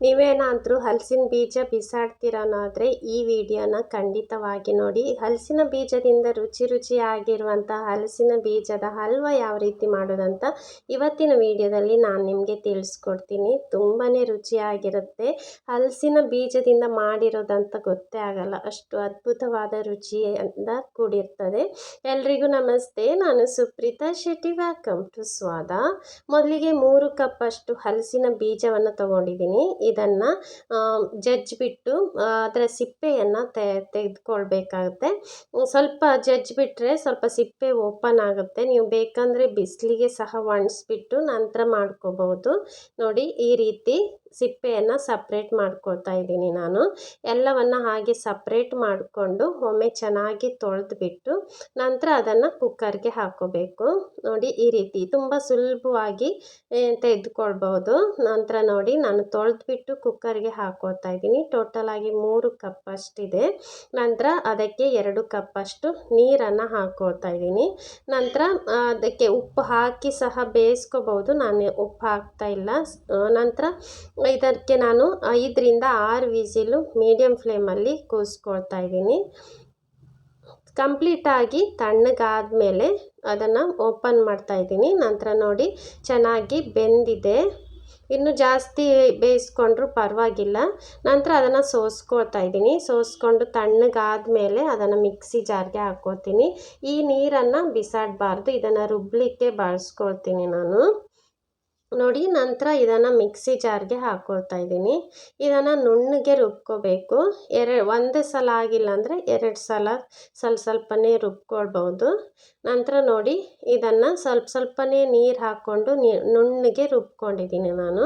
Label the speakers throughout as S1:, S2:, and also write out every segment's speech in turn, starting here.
S1: ನೀವೇನಾದರೂ ಹಲಸಿನ ಬೀಜ ಬಿಸಾಡ್ತೀರನ್ನಾದರೆ ಈ ವಿಡಿಯೋನ ಖಂಡಿತವಾಗಿ ನೋಡಿ. ಹಲಸಿನ ಬೀಜದಿಂದ ರುಚಿ ರುಚಿಯಾಗಿರುವಂಥ ಹಲಸಿನ ಬೀಜದ ಹಲ್ವ ಯಾವ ರೀತಿ ಮಾಡೋದಂತ ಇವತ್ತಿನ ವಿಡಿಯೋದಲ್ಲಿ ನಾನು ನಿಮಗೆ ತಿಳಿಸ್ಕೊಡ್ತೀನಿ. ತುಂಬಾ ರುಚಿಯಾಗಿರುತ್ತೆ ಹಲಸಿನ ಬೀಜದಿಂದ ಮಾಡಿರೋದಂತ ಗೊತ್ತೇ ಆಗಲ್ಲ. ಅಷ್ಟು ಅದ್ಭುತವಾದ ರುಚಿಯಿಂದ ಕೂಡಿರ್ತದೆ. ಎಲ್ರಿಗೂ ನಮಸ್ತೆ. ನಾನು ಸುಪ್ರೀತಾ ಶೆಟ್ಟಿ. ವೆಲ್ಕಮ್ ಟು ಸ್ವಾದ ಮೊದಲಿಗೆ ಮೂರು ಕಪ್ ಅಷ್ಟು ಹಲಸಿನ ಬೀಜವನ್ನು ತಗೊಂಡಿದ್ದೀನಿ. ಇದನ್ನು ಜಜ್ಜಿಬಿಟ್ಟು ಅದರ ಸಿಪ್ಪೆಯನ್ನು ತೆಗೆದುಕೊಳ್ಬೇಕಾಗುತ್ತೆ. ಸ್ವಲ್ಪ ಜಜ್ಜಿಬಿಟ್ರೆ ಸ್ವಲ್ಪ ಸಿಪ್ಪೆ ಓಪನ್ ಆಗುತ್ತೆ. ನೀವು ಬೇಕಂದರೆ ಬಿಸಿಲಿಗೆ ಸಹ ಒಣಗಿಸ್ಬಿಟ್ಟು ನಂತರ ಮಾಡ್ಕೋಬಹುದು ನೋಡಿ ಈ ರೀತಿ ಸಿಪ್ಪೆಯನ್ನು ಸಪ್ರೇಟ್ ಮಾಡ್ಕೊಳ್ತಾ ಇದ್ದೀನಿ ನಾನು. ಎಲ್ಲವನ್ನು ಹಾಗೆ ಸಪ್ರೇಟ್ ಮಾಡಿಕೊಂಡು ಒಮ್ಮೆ ಚೆನ್ನಾಗಿ ತೊಳೆದ್ಬಿಟ್ಟು ನಂತರ ಅದನ್ನು ಕುಕ್ಕರ್ಗೆ ಹಾಕೋಬೇಕು. ನೋಡಿ ಈ ರೀತಿ ತುಂಬ ಸುಲಭವಾಗಿ ತೆಗೆದುಕೊಳ್ಬೋದು ನಂತರ ನೋಡಿ ನಾನು ತೊಳೆದ್ಬಿಟ್ಟು ಕುಕ್ಕರ್ಗೆ ಹಾಕೋತಾ ಇದ್ದೀನಿ. ಟೋಟಲಾಗಿ ಮೂರು ಕಪ್ ಅಷ್ಟಿದೆ. ನಂತರ ಅದಕ್ಕೆ ಎರಡು ಕಪ್ ಅಷ್ಟು ನೀರನ್ನು ಹಾಕೋತಾ ಇದ್ದೀನಿ. ನಂತರ ಅದಕ್ಕೆ ಉಪ್ಪು ಹಾಕಿ ಸಹ ಬೇಯಿಸ್ಕೋಬೋದು ನಾನು ಉಪ್ಪು ಹಾಕ್ತಾ ಇಲ್ಲ. ನಂತರ ಇದಕ್ಕೆ ನಾನು ಐದರಿಂದ ಆರು ವಿಸಿಲು ಮೀಡಿಯಮ್ ಫ್ಲೇಮಲ್ಲಿ ಕೂಸ್ಕೊಳ್ತಾ ಇದ್ದೀನಿ. ಕಂಪ್ಲೀಟಾಗಿ ತಣ್ಣಗಾದಮೇಲೆ ಅದನ್ನು ಓಪನ್ ಮಾಡ್ತಾ ಇದ್ದೀನಿ. ನಂತರ ನೋಡಿ, ಚೆನ್ನಾಗಿ ಬೆಂದಿದೆ. ಇನ್ನು ಜಾಸ್ತಿ ಬೇಯಿಸ್ಕೊಂಡ್ರೂ ಪರವಾಗಿಲ್ಲ. ನಂತರ ಅದನ್ನು ಸೋಸ್ಕೊಳ್ತಾ ಇದ್ದೀನಿ. ಸೋಸ್ಕೊಂಡು ತಣ್ಣಗಾದಮೇಲೆ ಅದನ್ನು ಮಿಕ್ಸಿ ಜಾರ್ಗೆ ಹಾಕ್ಕೋತೀನಿ ಈ ನೀರನ್ನು ಬಿಸಾಡಬಾರ್ದು. ಇದನ್ನು ರುಬ್ಬಲಿಕ್ಕೆ ಬಳಸ್ಕೊಳ್ತೀನಿ ನಾನು. ನೋಡಿ ನಂತರ ಇದನ್ನು ಮಿಕ್ಸಿ ಜಾರ್ಗೆ ಹಾಕ್ಕೊಳ್ತಾ ಇದ್ದೀನಿ. ಇದನ್ನು ನುಣ್ಣಗೆ ರುಬ್ಕೋಬೇಕು. ಎರಡು ಒಂದೇ ಸಲ ಆಗಿಲ್ಲ ಅಂದರೆ ಎರಡು ಸಲ ಸ್ವಲ್ಪ ಸ್ವಲ್ಪನೇ ರುಬ್ಕೊಳ್ಬೋದು ನಂತರ ನೋಡಿ ಇದನ್ನು ಸ್ವಲ್ಪ ಸ್ವಲ್ಪನೇ ನೀರು ಹಾಕ್ಕೊಂಡು ನುಣ್ಣಗೆ ರುಬ್ಕೊಂಡಿದ್ದೀನಿ ನಾನು.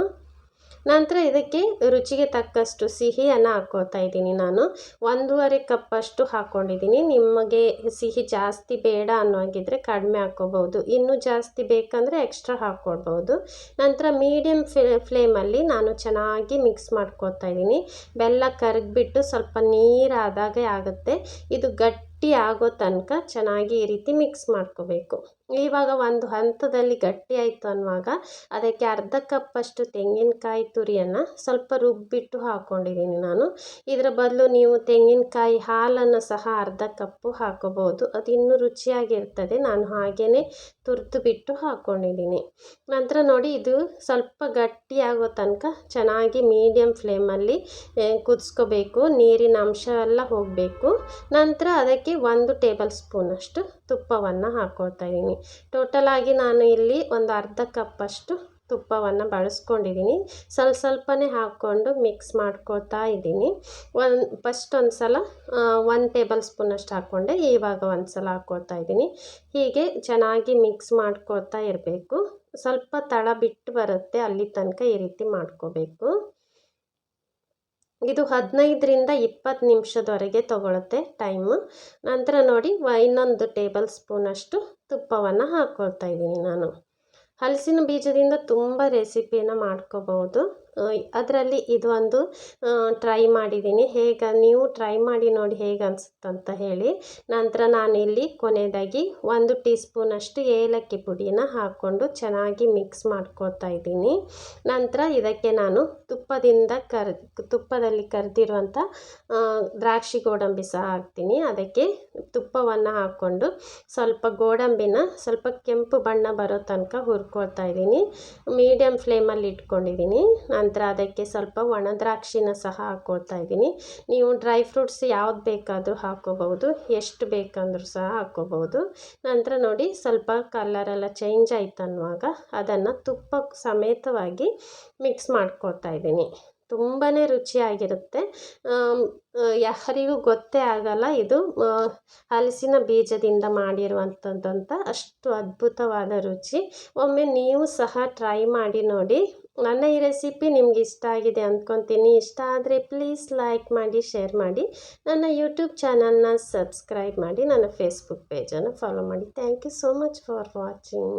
S1: ನಂತರ ಇದಕ್ಕೆ ರುಚಿಗೆ ತಕ್ಕಷ್ಟು ಸಿಹಿಯನ್ನು ಹಾಕ್ಕೋತಾ ಇದ್ದೀನಿ ನಾನು. ಒಂದೂವರೆ ಕಪ್ಪಷ್ಟು ಹಾಕ್ಕೊಂಡಿದ್ದೀನಿ ನಿಮಗೆ ಸಿಹಿ ಜಾಸ್ತಿ ಬೇಡ ಅನ್ನೋ ಹಾಗಿದ್ರೆ ಕಡಿಮೆ ಹಾಕ್ಕೋಬೋದು ಇನ್ನೂ ಜಾಸ್ತಿ ಬೇಕಂದರೆ ಎಕ್ಸ್ಟ್ರಾ ಹಾಕ್ಕೊಳ್ಬೋದು ನಂತರ ಮೀಡಿಯಮ್ ಫ್ಲೇಮಲ್ಲಿ ನಾನು ಚೆನ್ನಾಗಿ ಮಿಕ್ಸ್ ಮಾಡ್ಕೋತಾ ಇದ್ದೀನಿ. ಬೆಲ್ಲ ಕರಗಿಬಿಟ್ಟು ಸ್ವಲ್ಪ ನೀರಾದಾಗೆ ಆಗುತ್ತೆ. ಇದು ಗಟ್ಟಿ ಆಗೋ ತನಕ ಚೆನ್ನಾಗಿ ಈ ರೀತಿ ಮಿಕ್ಸ್ ಮಾಡ್ಕೋಬೇಕು. ಇವಾಗ ಒಂದು ಹಂತದಲ್ಲಿ ಗಟ್ಟಿ ಆಯಿತು ಅನ್ನುವಾಗ ಅದಕ್ಕೆ ಅರ್ಧ ಕಪ್ಪಷ್ಟು ತೆಂಗಿನಕಾಯಿ ತುರಿಯನ್ನು ಸ್ವಲ್ಪ ರುಬ್ಬಿಟ್ಟು ಹಾಕ್ಕೊಂಡಿದ್ದೀನಿ ನಾನು. ಇದರ ಬದಲು ನೀವು ತೆಂಗಿನಕಾಯಿ ಹಾಲನ್ನು ಸಹ ಅರ್ಧ ಕಪ್ಪು ಹಾಕೋಬೋದು ಅದು ಇನ್ನೂ ರುಚಿಯಾಗಿರ್ತದೆ. ನಾನು ಹಾಗೇ ತುರಿದು ಬಿಟ್ಟು ಹಾಕ್ಕೊಂಡಿದ್ದೀನಿ ನಂತರ ನೋಡಿ ಇದು ಸ್ವಲ್ಪ ಗಟ್ಟಿ ಆಗೋ ತನಕ ಚೆನ್ನಾಗಿ ಮೀಡಿಯಮ್ ಫ್ಲೇಮಲ್ಲಿ ಕುದಿಸ್ಕೋಬೇಕು. ನೀರಿನ ಅಂಶ ಎಲ್ಲ ಹೋಗಬೇಕು. ನಂತರ ಅದಕ್ಕೆ ಒಂದು ಟೇಬಲ್ ಸ್ಪೂನಷ್ಟು ತುಪ್ಪವನ್ನು ಹಾಕ್ಕೊಳ್ತಾ ಇದ್ದೀನಿ. ಟೋಟಲಾಗಿ ನಾನು ಇಲ್ಲಿ ಒಂದು ಅರ್ಧ ಕಪ್ಪಷ್ಟು ತುಪ್ಪವನ್ನು ಬಳಸ್ಕೊಂಡಿದ್ದೀನಿ. ಸ್ವಲ್ಪ ಸ್ವಲ್ಪನೇ ಹಾಕ್ಕೊಂಡು ಮಿಕ್ಸ್ ಮಾಡ್ಕೊಳ್ತಾ ಇದ್ದೀನಿ. ಒಂದು ಫಸ್ಟ್ ಒಂದು ಸಲ ಒಂದು ಟೇಬಲ್ ಸ್ಪೂನಷ್ಟು ಹಾಕ್ಕೊಂಡೆ. ಇವಾಗ ಒಂದು ಸಲ ಹಾಕ್ಕೊಳ್ತಾ ಇದ್ದೀನಿ. ಹೀಗೆ ಚೆನ್ನಾಗಿ ಮಿಕ್ಸ್ ಮಾಡ್ಕೊಳ್ತಾ ಇರಬೇಕು. ಸ್ವಲ್ಪ ತಳ ಬಿಟ್ಟು ಬರುತ್ತೆ, ಅಲ್ಲಿ ತನಕ ಈ ರೀತಿ ಮಾಡ್ಕೋಬೇಕು. ಇದು ಹದಿನೈದರಿಂದ ಇಪ್ಪತ್ತು ನಿಮಿಷದವರೆಗೆ ತಗೊಳುತ್ತೆ ಟೈಮು. ನಂತರ ನೋಡಿ ಇನ್ನೊಂದು ಟೇಬಲ್ ಸ್ಪೂನಷ್ಟು ತುಪ್ಪವನ್ನು ಹಾಕ್ಕೊಳ್ತಾ ಇದ್ದೀನಿ ನಾನು. ಹಲಸಿನ ಬೀಜದಿಂದ ತುಂಬ ರೆಸಿಪಿಯನ್ನು ಮಾಡ್ಕೋಬಹುದು ಅದರಲ್ಲಿ ಇದು ಒಂದು ಟ್ರೈ ಮಾಡಿದ್ದೀನಿ. ಹೇಗೆ, ನೀವು ಟ್ರೈ ಮಾಡಿ ನೋಡಿ ಹೇಗೆ ಅನಿಸುತ್ತಂತ ಹೇಳಿ. ನಂತರ ನಾನಿಲ್ಲಿ ಕೊನೆಯದಾಗಿ ಒಂದು ಟೀ ಸ್ಪೂನಷ್ಟು ಏಲಕ್ಕಿ ಪುಡಿನ ಹಾಕ್ಕೊಂಡು ಚೆನ್ನಾಗಿ ಮಿಕ್ಸ್ ಮಾಡ್ಕೊಳ್ತಾ ಇದ್ದೀನಿ. ನಂತರ ಇದಕ್ಕೆ ನಾನು ತುಪ್ಪದಿಂದ ಕರ್, ತುಪ್ಪದಲ್ಲಿ ಕರೆದಿರುವಂಥ ದ್ರಾಕ್ಷಿ ಗೋಡಂಬಿ ಸಹ ಹಾಕ್ತೀನಿ. ಅದಕ್ಕೆ ತುಪ್ಪವನ್ನು ಹಾಕ್ಕೊಂಡು ಸ್ವಲ್ಪ ಗೋಡಂಬಿನ, ಸ್ವಲ್ಪ ಕೆಂಪು ಬಣ್ಣ ಬರೋ ತನಕ ಹುರ್ಕೊಳ್ತಾ ಇದ್ದೀನಿ. ಮೀಡಿಯಮ್ ಫ್ಲೇಮಲ್ಲಿ ಇಟ್ಕೊಂಡಿದ್ದೀನಿ. ನಂತರ ಅದಕ್ಕೆ ಸ್ವಲ್ಪ ಒಣ ದ್ರಾಕ್ಷಿನ ಸಹ ಹಾಕ್ಕೊಳ್ತಾ ಇದ್ದೀನಿ. ನೀವು ಡ್ರೈ ಫ್ರೂಟ್ಸ್ ಯಾವ್ದು ಬೇಕಾದರೂ ಹಾಕ್ಕೋಬಹುದು, ಎಷ್ಟು ಬೇಕಂದ್ರೂ ಸಹ ಹಾಕ್ಕೋಬಹುದು. ನಂತರ ನೋಡಿ, ಸ್ವಲ್ಪ ಕಲರೆಲ್ಲ ಚೇಂಜ್ ಆಯ್ತು ಅನ್ನುವಾಗ ಅದನ್ನು ತುಪ್ಪ ಸಮೇತವಾಗಿ ಮಿಕ್ಸ್ ಮಾಡ್ಕೊಳ್ತಾ ಇದ್ದೀನಿ. ತುಂಬಾ ರುಚಿಯಾಗಿರುತ್ತೆ. ಯಾರಿಗೂ ಗೊತ್ತೇ ಆಗಲ್ಲ ಇದು ಹಲಸಿನ ಬೀಜದಿಂದ ಮಾಡಿರುವಂಥದ್ದಂತ ಅಷ್ಟು ಅದ್ಭುತವಾದ ರುಚಿ. ಒಮ್ಮೆ ನೀವು ಸಹ ಟ್ರೈ ಮಾಡಿ ನೋಡಿ. ನನ್ನ ಈ ರೆಸಿಪಿ ನಿಮ್ಗೆ ಇಷ್ಟ ಆಗಿದೆ ಅಂದ್ಕೊತೀನಿ. ಇಷ್ಟ ಆದರೆ ಪ್ಲೀಸ್ ಲೈಕ್ ಮಾಡಿ ಶೇರ್ ಮಾಡಿ. ನನ್ನ ಯೂಟ್ಯೂಬ್ ಚಾನಲ್ನ ಸಬ್ಸ್ಕ್ರೈಬ್ ಮಾಡಿ. ನನ್ನ ಫೇಸ್ಬುಕ್ ಪೇಜನ್ನು ಫಾಲೋ ಮಾಡಿ. Thank you so much for watching